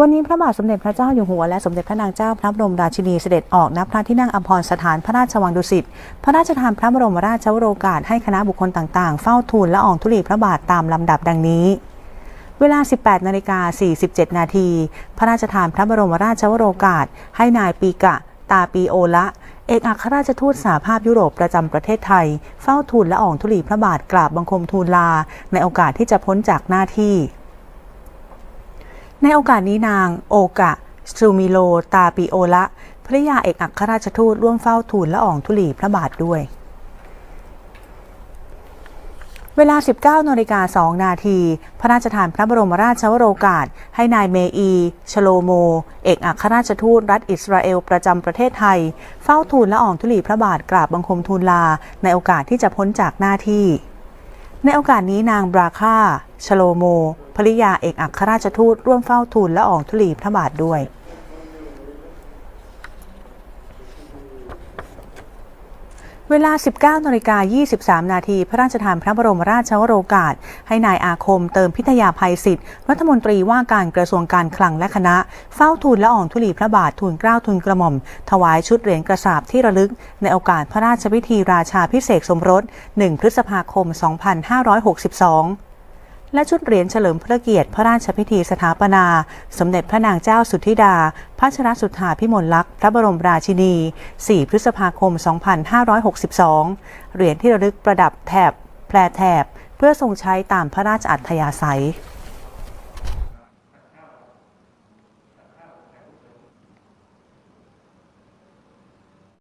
วันนี้พระบาทสมเด็จพระเจ้าอยู่หัวและสมเด็จพระนางเจ้าพระบรมราชินีเสด็จออกณพระที่นั่งอัมพรสถานพระราชวังดุสิต พระราชทานพระบรมราชวโรกาสให้คณะบุคคลต่างๆ เฝ้าทูลและอองธุลีพระบาทตามลำดับดังนี้เวลา 18 นาฬิกา 47 นาที พระราชทานพระบรมราชวโรกาส ให้นายปีกะ ตาปีโอละ เอกอัครราชทูตสหภาพยุโรปประจำประเทศไทย เฝ้าทูลและอองธุลีพระบาทกราบบังคมทูลลา ในโอกาสที่จะพ้นจากหน้าที่ ในโอกาสนี้นาง โอกะซูมิโลตาปิโอละภริยาเอกอัครราชทูตร่วมเฝ้าทูลละอองธุลีพระบาทด้วย เวลา 19นาฬิกา2นาที พระราชทานพระบรมราชวโรกาส ให้นายเมอี ชโลโม เอกอัครราชทูตรัฐอิสราเอลประจำประเทศไทย เฝ้าทูลละอองธุลีพระบาทกราบบังคมทูลลา ในโอกาสที่จะพ้นจากหน้าที่ ในโอกาสนี้นางบราค่าชโลโมภริยาเอกอัครราชทูตร่วมเฝ้าทูลและอองธุลีพระบาทด้วย เวลา 19นาฬิกา23 นาที พระราชทานพระบรมราชวโรกาสให้นายอาคมเติมพิทยาภัยศิษย์รัฐมนตรีว่าการกระทรวงการคลังและคณะ เฝ้าทูลละอองธุลีพระบาททูลเกล้าทูลกระหม่อม ถวายชุดเหรียญกระสาบที่ระลึก ในโอกาสพระราชพิธีราชาพิเศษสมรส 1 พฤษภาคม 2562 และชุดเหรียญเฉลิมพระเกียรติพระราชพิธีสถาปนา สมเด็จพระนางเจ้าสุทธิดาพัชรสุธาพิมลลักษณ์พระบรมราชินี 4 พฤษภาคม 2562 เหรียญที่ระลึกประดับแถบแพรแถบ เพื่อทรงใช้ตามพระราชอัธยาศัย